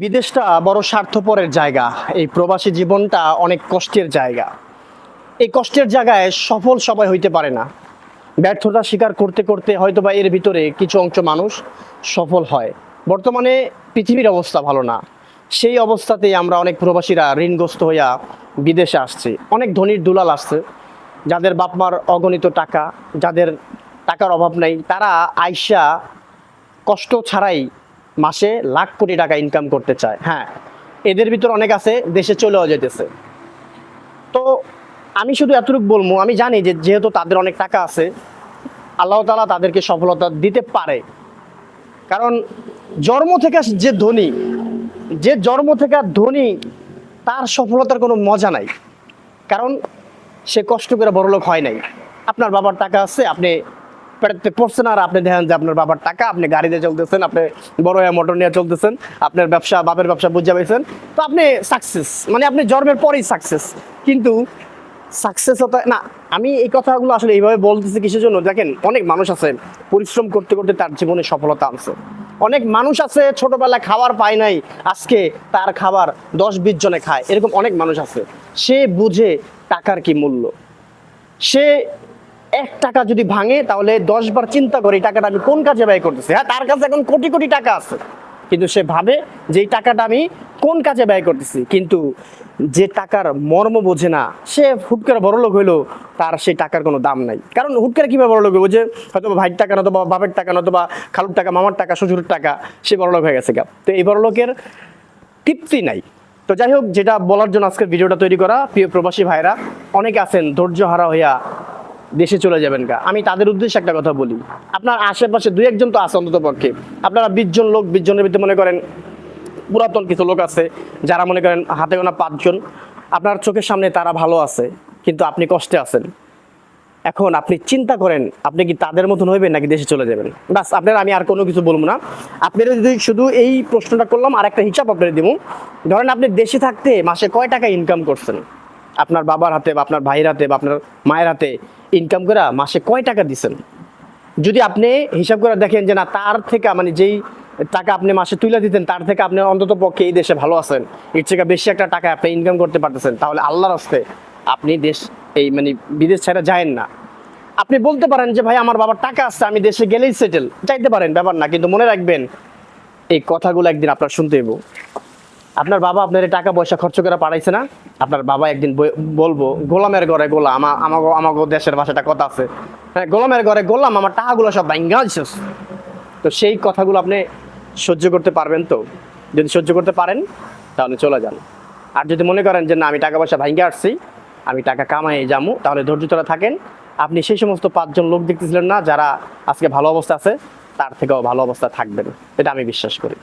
বিদেশটা বড় স্বার্থপরের জায়গা। এই প্রবাসী জীবনটা অনেক কষ্টের জায়গা। এই কষ্টের জায়গায় সফল সবাই হইতে পারে না। ব্যর্থতা স্বীকার করতে করতে হয়তো বা এর ভিতরে কিছু অংশ মানুষ সফল হয়। বর্তমানে পৃথিবীর অবস্থা ভালো না। সেই অবস্থাতেই আমরা অনেক প্রবাসীরা ঋণগ্রস্ত হইয়া বিদেশে আসছি। অনেক ধনীর দুলাল আসছে, যাদের বাপমার অগণিত টাকা, যাদের টাকার অভাব নেই, তারা আইসা কষ্ট ছাড়াই মাসে লাখ কোটি টাকা ইনকাম করতে চায়। হ্যাঁ এদের ভিতর অনেক আছে, দেশে চলেও যেতেছে তো আমি শুধু এতটুকু বলব, আমি জানি যে যেহেতু তাদের অনেক টাকা আছে, আল্লাহ তালা তাদেরকে সফলতা দিতে পারে। কারণ জন্ম থেকে যে ধনী, যে জন্ম থেকে ধনী, তার সফলতার কোনো মজা নাই। কারণ সে কষ্ট করে বড়লোক হয় নাই। আপনার বাবার টাকা আছে, আপনি পেড়াতে পড়ছেন আর আপনি দেখেন যে আপনার বাবার টাকা, আপনি গাড়িতে চলতেছেন, আপনি বড় হয়ে মোটর নিয়ে চলতেছেন, আপনার ব্যবসা, বাপের ব্যবসা বুঝে পাইছেন। তো আপনি সাকসেস মানে আপনি জন্মের পরেই সাকসেস কিন্তু সাকসেস হতে, না, আমি এই কথাগুলো আসলে এইভাবে বলতেছি কিসের জন্য? দেখেন, অনেক মানুষ আছে, পরিশ্রম করতে করতে তার জীবনে সফলতা আনছে। অনেক মানুষ আছে, ছোটবেলায় খাবার পায় নাই, আজকে তার খাবার দশ, বিশ জনে খায়। এরকম অনেক মানুষ আছে। সে বুঝে টাকার কি মূল্য? সে এক টাকা যদি ভাঙে, তাহলে দশ বার চিন্তা করে এই টাকাটা আমি কোন কাজে ব্যয় করতেছি? হ্যাঁ তার কাছে এখন কোটি কোটি টাকা আছে। কিন্তু সে ভাবে যে এই টাকাটা আমি কোন কাজে ব্যয় করতেছি। কিন্তু যে টাকার মর্ম বোঝে না, সে হুট করে বড় লোক হইল, তার সেই টাকার কোনো দাম নাই। কারণ হুট করে কীভাবে বড় লোক হইবো? যে হয়তো ভাইয়ের টাকা নয়তো বা বাপের টাকা নয়তো বা খালুর টাকা, মামার টাকা, শ্বশুরের টাকা, সে বড় লোক হয়ে গেছে গা। তো এই বড় লোকের তৃপ্তি নাই। তো যাই হোক, যেটা বলার জন্য আজকের ভিডিওটা তৈরি করা, প্রিয় প্রবাসী ভাইরা অনেকে আছেন ধৈর্য হারা হইয়া দেশে চলে যাবেন গা। আমি তাদের উদ্দেশ্যে একটা কথা বলি। আপনার আশেপাশে দুই একজন তো আছে অন্তত পক্ষে। আপনারা বিশ জন লোক, বিশ জনের ভিতরে মনে করেন পুরাতন কিছু লোক আছে, যারা মনে করেন হাতে গোনা পাঁচজন আপনার চোখের সামনে তারা ভালো আছে, কিন্তু আপনি কষ্টে আছেন। এখন আপনি চিন্তা করেন, আপনি কি তাদের মতন হইবেন নাকি দেশে চলে যাবেন? বাস, আপনার আমি আর কোনো কিছু বলব না। আপনারা যদি শুধু এই প্রশ্নটা করলাম আর একটা হিসাব আপনারা দিব। ধরেন আপনি দেশে থাকতে মাসে কয় টাকা ইনকাম করছেন? আপনার বাবার হাতে বা আপনার ভাইয়ের হাতে বা আপনার মায়ের হাতে ইনকাম করে মাসে কয় টাকা দিছেন? যদি আপনি হিসাব করে দেখেন যে না, তার থেকে মানে যেই টাকা আপনি মাসে তুলে দিতেন, তার থেকে আপনি অন্তত পক্ষে এই দেশে ভালো আছেন। এর থেকে বেশি একটা টাকা আপনি ইনকাম করতে পারতেছেন। তাহলে আল্লাহর হস্তে আপনি দেশ, এই মানে বিদেশ ছাড়া যায়েন না। আপনি বলতে পারেন যে, ভাই, আমার বাবার টাকা আছে, আমি দেশে গেলেই সেটেল চাইতে পারেন, ব্যাপার না, কিন্তু মনে রাখবেন, এই কথাগুলো একদিন আপনার শুনতে হইব। আপনার বাবা আপনার টাকা পয়সা খরচ করে পাঠাইছে না? আপনার বাবা একদিন বলব, গোলামের ঘরে গোলাম, আমা আমাকে দেশের ভাষাটা কথা আছে। হ্যাঁ গোলামের ঘরে গোলাম, আমার টাকাগুলো সব ভাঙ্গা তো সেই কথাগুলো আপনি সহ্য করতে পারবেন তো? যদি সহ্য করতে পারেন, তাহলে চলে যান। আর যদি মনে করেন যে, না, আমি টাকা পয়সা ভাঙ্গে আসছি, আমি টাকা কামাই যাব তাহলে ধৈর্য ধরে থাকেন। আপনি সেই সমস্ত পাঁচজন লোক দেখতেছিলেন না, যারা আজকে ভালো অবস্থা আছে, তার থেকেও ভালো অবস্থা থাকবেন। এটা আমি বিশ্বাস করি।